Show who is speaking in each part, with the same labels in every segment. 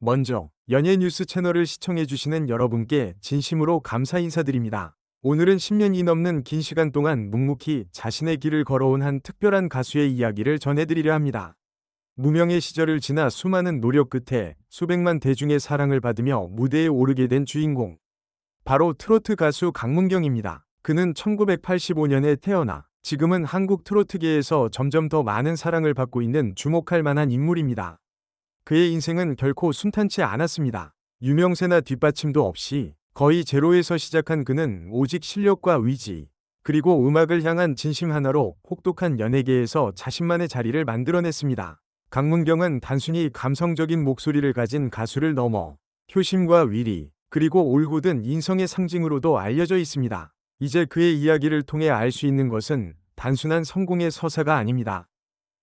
Speaker 1: 먼저 연예 뉴스 채널을 시청해주시는 여러분께 진심으로 감사 인사드립니다. 오늘은 10년이 넘는 긴 시간 동안 묵묵히 자신의 길을 걸어온 한 특별한 가수의 이야기를 전해드리려 합니다. 무명의 시절을 지나 수많은 노력 끝에 수백만 대중의 사랑을 받으며 무대에 오르게 된 주인공. 바로 트로트 가수 강문경입니다. 그는 1985년에 태어나 지금은 한국 트로트계에서 점점 더 많은 사랑을 받고 있는 주목할 만한 인물입니다. 그의 인생은 결코 순탄치 않았습니다. 유명세나 뒷받침도 없이 거의 제로에서 시작한 그는 오직 실력과 의지, 그리고 음악을 향한 진심 하나로 혹독한 연예계에서 자신만의 자리를 만들어냈습니다. 강문경은 단순히 감성적인 목소리를 가진 가수를 넘어 효심과 위리, 그리고 올곧은 인성의 상징으로도 알려져 있습니다. 이제 그의 이야기를 통해 알 수 있는 것은 단순한 성공의 서사가 아닙니다.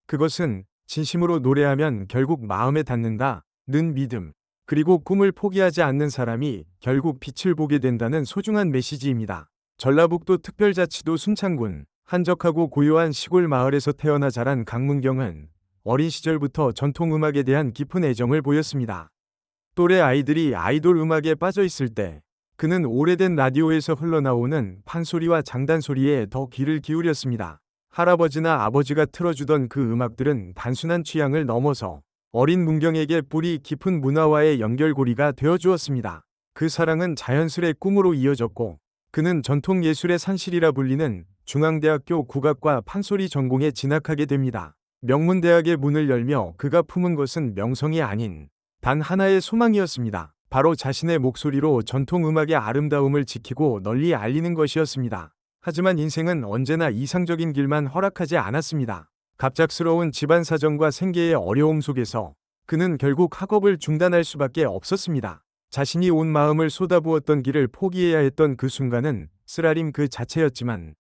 Speaker 1: 그것은 진심으로 노래하면 결국 마음에 닿는다. 는 믿음. 그리고 꿈을 포기하지 않는 사람이 결국 빛을 보게 된다는 소중한 메시지입니다. 전라북도 특별자치도 순창군 한적하고 고요한 시골 마을에서 태어나 자란 강문경은 어린 시절부터 전통음악에 대한 깊은 애정을 보였습니다. 또래 아이들이 아이돌 음악에 빠져 있을 때 그는 오래된 라디오에서 흘러나오는 판소리와 장단소리에 더 귀를 기울였습니다. 할아버지나 아버지가 틀어주던 그 음악들은 단순한 취향을 넘어서 어린 문경에게 뿌리 깊은 문화와의 연결고리가 되어 주었습니다. 그 사랑은 자연스레 꿈으로 이어졌고 그는 전통 예술의 산실이라 불리는 중앙대학교 국악과 판소리 전공에 진학하게 됩니다. 명문대학의 문을 열며 그가 품은 것은 명성이 아닌 단 하나의 소망이었습니다. 바로 자신의 목소리로 전통 음악의 아름다움을 지키고 널리 알리는 것이었습니다. 하지만 인생은 언제나 이상적인 길만 허락하지 않았습니다. 갑작스러운 집안 사정과 생계의 어려움 속에서 그는 결국 학업을 중단할 수밖에 없었습니다. 자신이 온 마음을 쏟아부었던 길을 포기해야 했던 그 순간은 쓰라림 그 자체였지만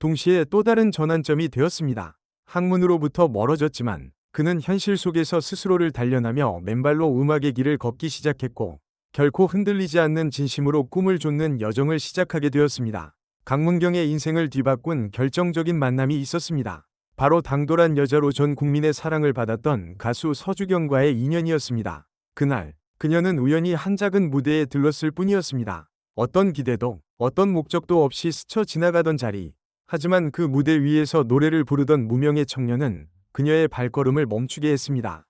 Speaker 1: 동시에 또 다른 전환점이 되었습니다. 학문으로부터 멀어졌지만 그는 현실 속에서 스스로를 단련하며 맨발로 음악의 길을 걷기 시작했고 결코 흔들리지 않는 진심으로 꿈을 좇는 여정을 시작하게 되었습니다. 강문경의 인생을 뒤바꾼 결정적인 만남이 있었습니다. 바로 당돌한 여자로 전 국민의 사랑을 받았던 가수 서주경과의 인연이었습니다. 그날 그녀는 우연히 한 작은 무대에 들렀을 뿐이었습니다. 어떤 기대도 어떤 목적도 없이 스쳐 지나가던 자리. 하지만 그 무대 위에서 노래를 부르던 무명의 청년은 그녀의 발걸음을 멈추게 했습니다.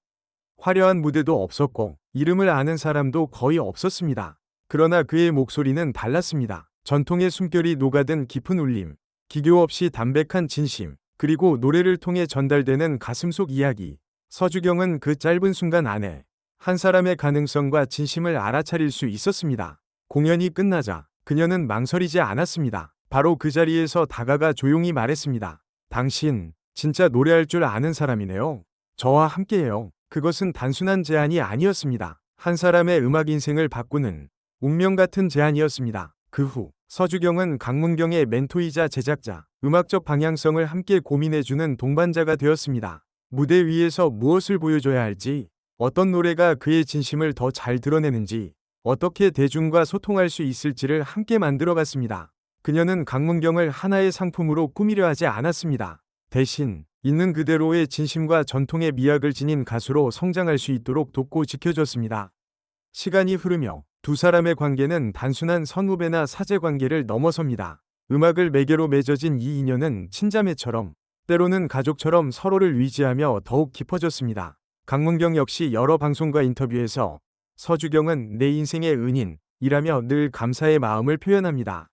Speaker 1: 화려한 무대도 없었고 이름을 아는 사람도 거의 없었습니다. 그러나 그의 목소리는 달랐습니다. 전통의 숨결이 녹아든 깊은 울림, 기교 없이 담백한 진심, 그리고 노래를 통해 전달되는 가슴속 이야기. 서주경은 그 짧은 순간 안에 한 사람의 가능성과 진심을 알아차릴 수 있었습니다. 공연이 끝나자 그녀는 망설이지 않았습니다. 바로 그 자리에서 다가가 조용히 말했습니다. 당신, 진짜 노래할 줄 아는 사람이네요. 저와 함께해요. 그것은 단순한 제안이 아니었습니다. 한 사람의 음악 인생을 바꾸는 운명 같은 제안이었습니다. 그 후 서주경은 강문경의 멘토이자 제작자, 음악적 방향성을 함께 고민해주는 동반자가 되었습니다. 무대 위에서 무엇을 보여줘야 할지, 어떤 노래가 그의 진심을 더 잘 드러내는지, 어떻게 대중과 소통할 수 있을지를 함께 만들어갔습니다. 그녀는 강문경을 하나의 상품으로 꾸미려 하지 않았습니다. 대신 있는 그대로의 진심과 전통의 미학을 지닌 가수로 성장할 수 있도록 돕고 지켜줬습니다. 시간이 흐르며 두 사람의 관계는 단순한 선후배나 사제 관계를 넘어섭니다. 음악을 매개로 맺어진 이 인연은 친자매처럼 때로는 가족처럼 서로를 위지하며 더욱 깊어졌습니다. 강문경 역시 여러 방송과 인터뷰에서 서주경은 내 인생의 은인이라며 늘 감사의 마음을 표현합니다.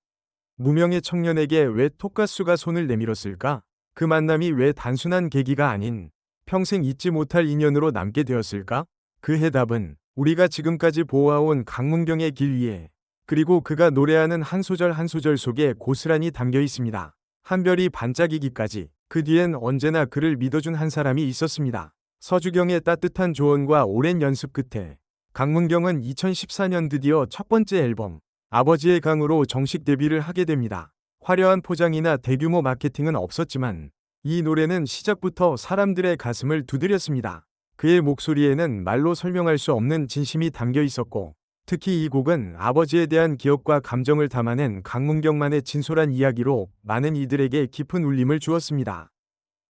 Speaker 1: 무명의 청년에게 왜 톡가수가 손을 내밀었을까? 그 만남이 왜 단순한 계기가 아닌 평생 잊지 못할 인연으로 남게 되었을까? 그 해답은 우리가 지금까지 보아온 강문경의 길 위에 그리고 그가 노래하는 한 소절 한 소절 속에 고스란히 담겨 있습니다. 한 별이 반짝이기까지 그 뒤엔 언제나 그를 믿어준 한 사람이 있었습니다. 서주경의 따뜻한 조언과 오랜 연습 끝에 강문경은 2014년 드디어 첫 번째 앨범 아버지의 강으로 정식 데뷔를 하게 됩니다. 화려한 포장이나 대규모 마케팅은 없었지만 이 노래는 시작부터 사람들의 가슴을 두드렸습니다. 그의 목소리에는 말로 설명할 수 없는 진심이 담겨 있었고 특히 이 곡은 아버지에 대한 기억과 감정을 담아낸 강문경만의 진솔한 이야기로 많은 이들에게 깊은 울림을 주었습니다.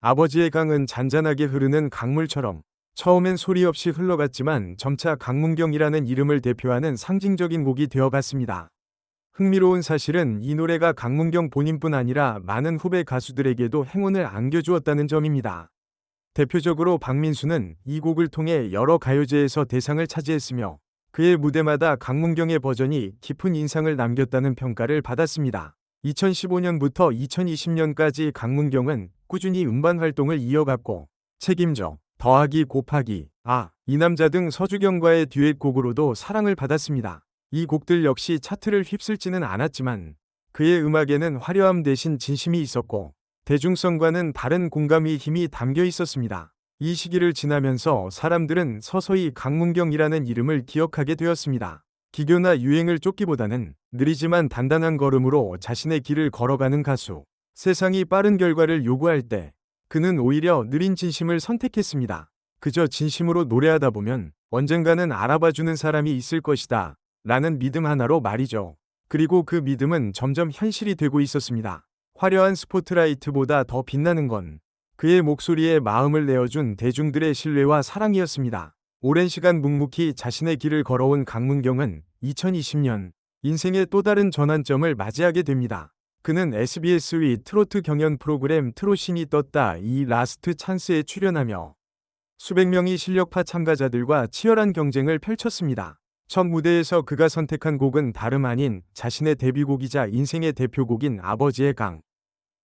Speaker 1: 아버지의 강은 잔잔하게 흐르는 강물처럼 처음엔 소리 없이 흘러갔지만 점차 강문경이라는 이름을 대표하는 상징적인 곡이 되어갔습니다. 흥미로운 사실은 이 노래가 강문경 본인뿐 아니라 많은 후배 가수들에게도 행운을 안겨주었다는 점입니다. 대표적으로 박민수는 이 곡을 통해 여러 가요제에서 대상을 차지했으며 그의 무대마다 강문경의 버전이 깊은 인상을 남겼다는 평가를 받았습니다. 2015년부터 2020년까지 강문경은 꾸준히 음반 활동을 이어갔고 책임져, 더하기 곱하기, 아, 이 남자 등 서주경과의 듀엣곡으로도 사랑을 받았습니다. 이 곡들 역시 차트를 휩쓸지는 않았지만 그의 음악에는 화려함 대신 진심이 있었고 대중성과는 다른 공감이 힘이 담겨 있었습니다. 이 시기를 지나면서 사람들은 서서히 강문경이라는 이름을 기억하게 되었습니다. 기교나 유행을 쫓기보다는 느리지만 단단한 걸음으로 자신의 길을 걸어가는 가수. 세상이 빠른 결과를 요구할 때 그는 오히려 느린 진심을 선택했습니다. 그저 진심으로 노래하다 보면 언젠가는 알아봐주는 사람이 있을 것이다. 라는 믿음 하나로 말이죠. 그리고 그 믿음은 점점 현실이 되고 있었습니다. 화려한 스포트라이트보다 더 빛나는 건 그의 목소리에 마음을 내어준 대중들의 신뢰와 사랑이었습니다. 오랜 시간 묵묵히 자신의 길을 걸어온 강문경은 2020년 인생의 또 다른 전환점을 맞이하게 됩니다. 그는 SBS 위 트로트 경연 프로그램 트로신이 떴다 이 라스트 찬스에 출연하며 수백 명의 실력파 참가자들과 치열한 경쟁을 펼쳤습니다. 첫 무대에서 그가 선택한 곡은 다름 아닌 자신의 데뷔곡이자 인생의 대표곡인 아버지의 강.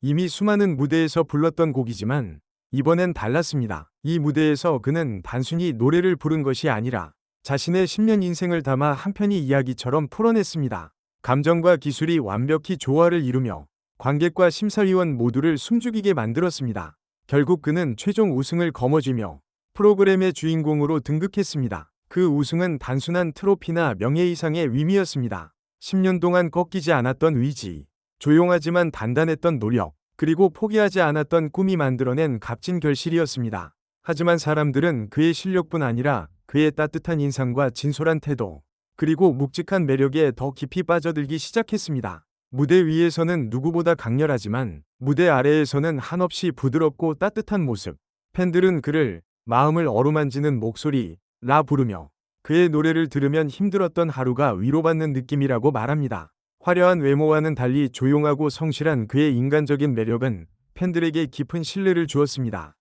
Speaker 1: 이미 수많은 무대에서 불렀던 곡이지만 이번엔 달랐습니다. 이 무대에서 그는 단순히 노래를 부른 것이 아니라 자신의 10년 인생을 담아 한 편의 이야기처럼 풀어냈습니다. 감정과 기술이 완벽히 조화를 이루며 관객과 심사위원 모두를 숨죽이게 만들었습니다. 결국 그는 최종 우승을 거머쥐며 프로그램의 주인공으로 등극했습니다. 그 우승은 단순한 트로피나 명예 이상의 위미였습니다. 10년 동안 꺾이지 않았던 의지, 조용하지만 단단했던 노력, 그리고 포기하지 않았던 꿈이 만들어낸 값진 결실이었습니다. 하지만 사람들은 그의 실력뿐 아니라 그의 따뜻한 인상과 진솔한 태도, 그리고 묵직한 매력에 더 깊이 빠져들기 시작했습니다. 무대 위에서는 누구보다 강렬하지만 무대 아래에서는 한없이 부드럽고 따뜻한 모습. 팬들은 그를 마음을 어루만지는 목소리, 라 부르며 그의 노래를 들으면 힘들었던 하루가 위로받는 느낌이라고 말합니다. 화려한 외모와는 달리 조용하고 성실한 그의 인간적인 매력은 팬들에게 깊은 신뢰를 주었습니다.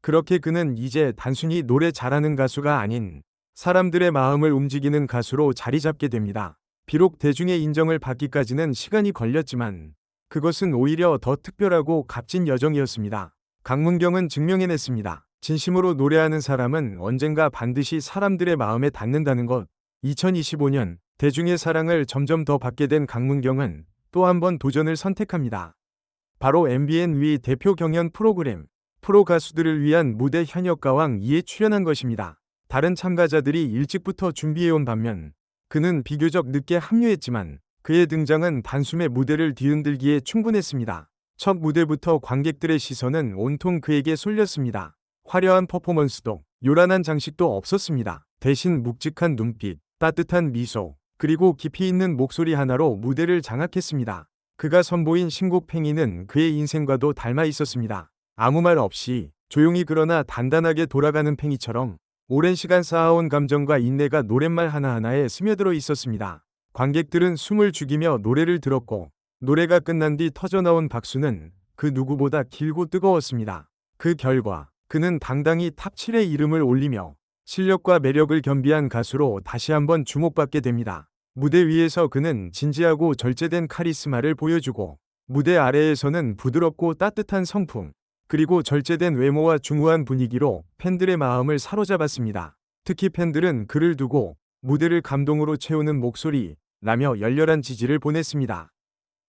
Speaker 1: 그렇게 그는 이제 단순히 노래 잘하는 가수가 아닌 사람들의 마음을 움직이는 가수로 자리 잡게 됩니다. 비록 대중의 인정을 받기까지는 시간이 걸렸지만 그것은 오히려 더 특별하고 값진 여정이었습니다. 강문경은 증명해냈습니다. 진심으로 노래하는 사람은 언젠가 반드시 사람들의 마음에 닿는다는 것. 2025년 대중의 사랑을 점점 더 받게 된 강문경은 또 한 번 도전을 선택합니다. 바로 MBN 위 대표 경연 프로그램 프로 가수들을 위한 무대 현역가왕 2에 출연한 것입니다. 다른 참가자들이 일찍부터 준비해온 반면 그는 비교적 늦게 합류했지만 그의 등장은 단숨에 무대를 뒤흔들기에 충분했습니다. 첫 무대부터 관객들의 시선은 온통 그에게 쏠렸습니다. 화려한 퍼포먼스도 요란한 장식도 없었습니다. 대신 묵직한 눈빛, 따뜻한 미소, 그리고 깊이 있는 목소리 하나로 무대를 장악했습니다. 그가 선보인 신곡 팽이는 그의 인생과도 닮아 있었습니다. 아무 말 없이 조용히 그러나 단단하게 돌아가는 팽이처럼 오랜 시간 쌓아온 감정과 인내가 노랫말 하나하나에 스며들어 있었습니다. 관객들은 숨을 죽이며 노래를 들었고 노래가 끝난 뒤 터져나온 박수는 그 누구보다 길고 뜨거웠습니다. 그 결과 그는 당당히 탑 7의 이름을 올리며 실력과 매력을 겸비한 가수로 다시 한번 주목받게 됩니다. 무대 위에서 그는 진지하고 절제된 카리스마를 보여주고 무대 아래에서는 부드럽고 따뜻한 성품, 그리고 절제된 외모와 중후한 분위기로 팬들의 마음을 사로잡았습니다. 특히 팬들은 그를 두고 무대를 감동으로 채우는 목소리, 라며 열렬한 지지를 보냈습니다.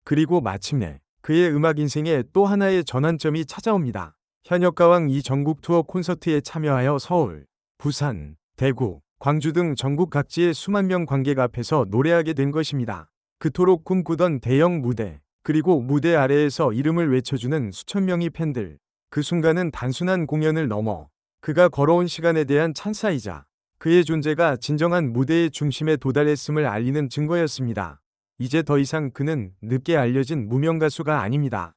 Speaker 1: 그리고 마침내 그의 음악 인생에 또 하나의 전환점이 찾아옵니다. 현역 가왕 이 전국 투어 콘서트에 참여하여 서울, 부산, 대구, 광주 등 전국 각지의 수만 명 관객 앞에서 노래하게 된 것입니다. 그토록 꿈꾸던 대형 무대, 그리고 무대 아래에서 이름을 외쳐주는 수천 명의 팬들. 그 순간은 단순한 공연을 넘어 그가 걸어온 시간에 대한 찬사이자 그의 존재가 진정한 무대의 중심에 도달했음을 알리는 증거였습니다. 이제 더 이상 그는 늦게 알려진 무명 가수가 아닙니다.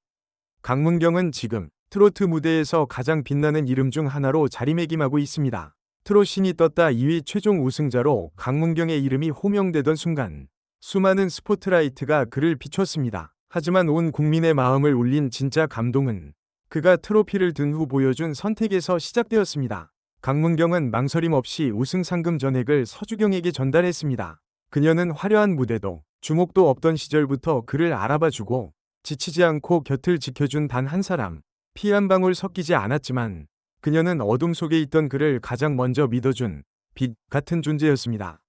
Speaker 1: 강문경은 지금 트로트 무대에서 가장 빛나는 이름 중 하나로 자리매김하고 있습니다. 트롯신이 떴다 2위 최종 우승자로 강문경의 이름이 호명되던 순간 수많은 스포트라이트가 그를 비췄습니다. 하지만 온 국민의 마음을 울린 진짜 감동은 그가 트로피를 든 후 보여준 선택에서 시작되었습니다. 강문경은 망설임 없이 우승 상금 전액을 서주경에게 전달했습니다. 그녀는 화려한 무대도 주목도 없던 시절부터 그를 알아봐주고 지치지 않고 곁을 지켜준 단 한 사람, 피 한 방울 섞이지 않았지만 그녀는 어둠 속에 있던 그를 가장 먼저 믿어준 빛 같은 존재였습니다.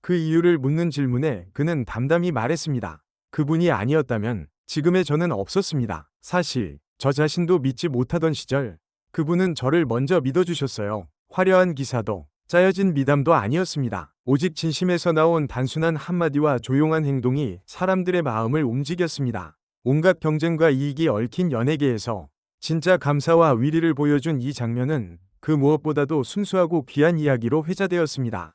Speaker 1: 그 이유를 묻는 질문에 그는 담담히 말했습니다. 그분이 아니었다면 지금의 저는 없었습니다. 사실 저 자신도 믿지 못하던 시절 그분은 저를 먼저 믿어주셨어요. 화려한 기사도 짜여진 미담도 아니었습니다. 오직 진심에서 나온 단순한 한마디와 조용한 행동이 사람들의 마음을 움직였습니다. 온갖 경쟁과 이익이 얽힌 연예계에서 진짜 감사와 위리를 보여준 이 장면은 그 무엇보다도 순수하고 귀한 이야기로 회자되었습니다.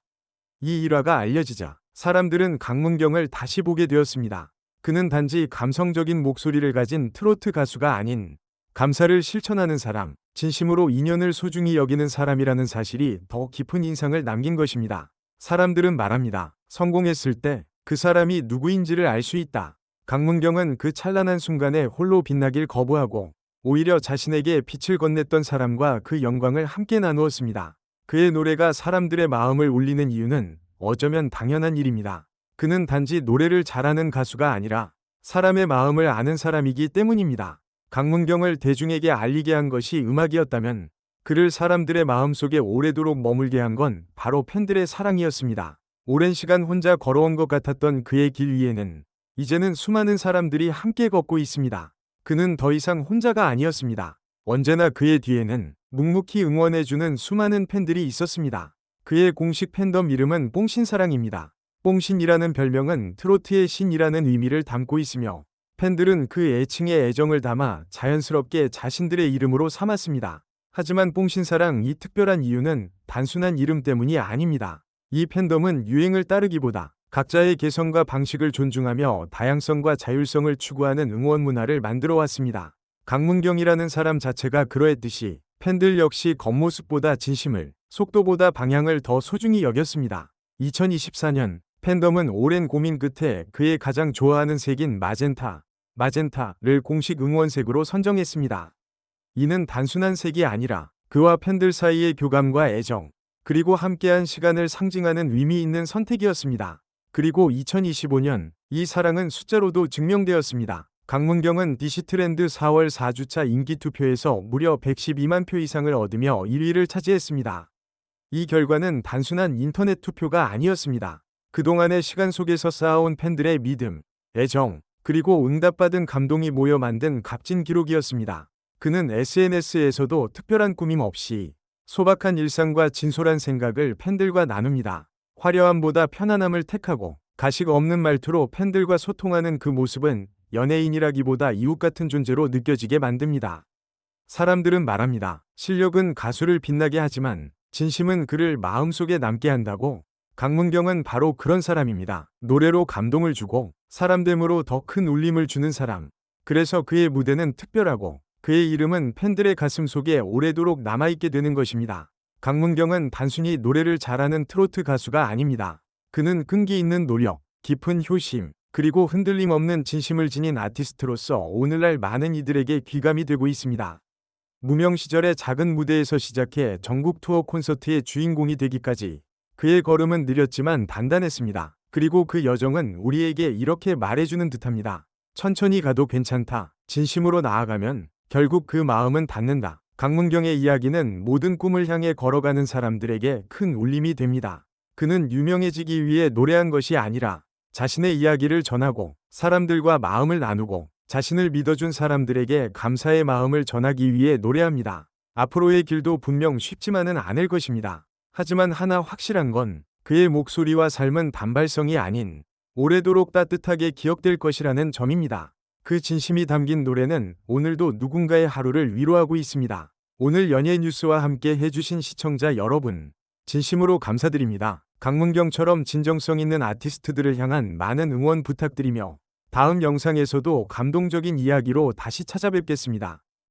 Speaker 1: 이 일화가 알려지자 사람들은 강문경을 다시 보게 되었습니다. 그는 단지 감성적인 목소리를 가진 트로트 가수가 아닌 감사를 실천하는 사람, 진심으로 인연을 소중히 여기는 사람이라는 사실이 더 깊은 인상을 남긴 것입니다. 사람들은 말합니다. 성공했을 때 그 사람이 누구인지를 알 수 있다. 강문경은 그 찬란한 순간에 홀로 빛나길 거부하고 오히려 자신에게 빛을 건넸던 사람과 그 영광을 함께 나누었습니다. 그의 노래가 사람들의 마음을 울리는 이유는 어쩌면 당연한 일입니다. 그는 단지 노래를 잘하는 가수가 아니라 사람의 마음을 아는 사람이기 때문입니다. 강문경을 대중에게 알리게 한 것이 음악이었다면 그를 사람들의 마음속에 오래도록 머물게 한 건 바로 팬들의 사랑이었습니다. 오랜 시간 혼자 걸어온 것 같았던 그의 길 위에는 이제는 수많은 사람들이 함께 걷고 있습니다. 그는 더 이상 혼자가 아니었습니다. 언제나 그의 뒤에는 묵묵히 응원해주는 수많은 팬들이 있었습니다. 그의 공식 팬덤 이름은 뽕신사랑입니다. 뽕신이라는 별명은 트로트의 신이라는 의미를 담고 있으며 팬들은 그 애칭에 애정을 담아 자연스럽게 자신들의 이름으로 삼았습니다. 하지만 뽕신사랑 이 특별한 이유는 단순한 이름 때문이 아닙니다. 이 팬덤은 유행을 따르기보다 각자의 개성과 방식을 존중하며 다양성과 자율성을 추구하는 응원 문화를 만들어 왔습니다. 강문경이라는 사람 자체가 그러했듯이 팬들 역시 겉모습보다 진심을, 속도보다 방향을 더 소중히 여겼습니다. 2024년 팬덤은 오랜 고민 끝에 그의 가장 좋아하는 색인 마젠타, 마젠타를 공식 응원색으로 선정했습니다. 이는 단순한 색이 아니라 그와 팬들 사이의 교감과 애정, 그리고 함께한 시간을 상징하는 의미 있는 선택이었습니다. 그리고 2025년 이 사랑은 숫자로도 증명되었습니다. 강문경은 디시트랜드 4월 4주차 인기투표에서 무려 112만 표 이상을 얻으며 1위를 차지했습니다. 이 결과는 단순한 인터넷 투표가 아니었습니다. 그동안의 시간 속에서 쌓아온 팬들의 믿음, 애정, 그리고 응답받은 감동이 모여 만든 값진 기록이었습니다. 그는 SNS에서도 특별한 꾸밈 없이 소박한 일상과 진솔한 생각을 팬들과 나눕니다. 화려함보다 편안함을 택하고 가식 없는 말투로 팬들과 소통하는 그 모습은 연예인이라기보다 이웃 같은 존재로 느껴지게 만듭니다. 사람들은 말합니다. 실력은 가수를 빛나게 하지만 진심은 그를 마음속에 남게 한다고. 강문경은 바로 그런 사람입니다. 노래로 감동을 주고 사람됨으로 더 큰 울림을 주는 사람. 그래서 그의 무대는 특별하고 그의 이름은 팬들의 가슴 속에 오래도록 남아있게 되는 것입니다. 강문경은 단순히 노래를 잘하는 트로트 가수가 아닙니다. 그는 끈기 있는 노력, 깊은 효심, 그리고 흔들림 없는 진심을 지닌 아티스트로서 오늘날 많은 이들에게 귀감이 되고 있습니다. 무명 시절의 작은 무대에서 시작해 전국 투어 콘서트의 주인공이 되기까지 그의 걸음은 느렸지만 단단했습니다. 그리고 그 여정은 우리에게 이렇게 말해주는 듯합니다. 천천히 가도 괜찮다. 진심으로 나아가면 결국 그 마음은 닿는다. 강문경의 이야기는 모든 꿈을 향해 걸어가는 사람들에게 큰 울림이 됩니다. 그는 유명해지기 위해 노래한 것이 아니라 자신의 이야기를 전하고 사람들과 마음을 나누고 자신을 믿어준 사람들에게 감사의 마음을 전하기 위해 노래합니다. 앞으로의 길도 분명 쉽지만은 않을 것입니다. 하지만 하나 확실한 건 그의 목소리와 삶은 단발성이 아닌 오래도록 따뜻하게 기억될 것이라는 점입니다. 그 진심이 담긴 노래는 오늘도 누군가의 하루를 위로하고 있습니다. 오늘 연예 뉴스와 함께 해주신 시청자 여러분, 진심으로 감사드립니다. 강문경처럼 진정성 있는 아티스트들을 향한 많은 응원 부탁드리며 다음 영상에서도 감동적인 이야기로 다시 찾아뵙겠습니다.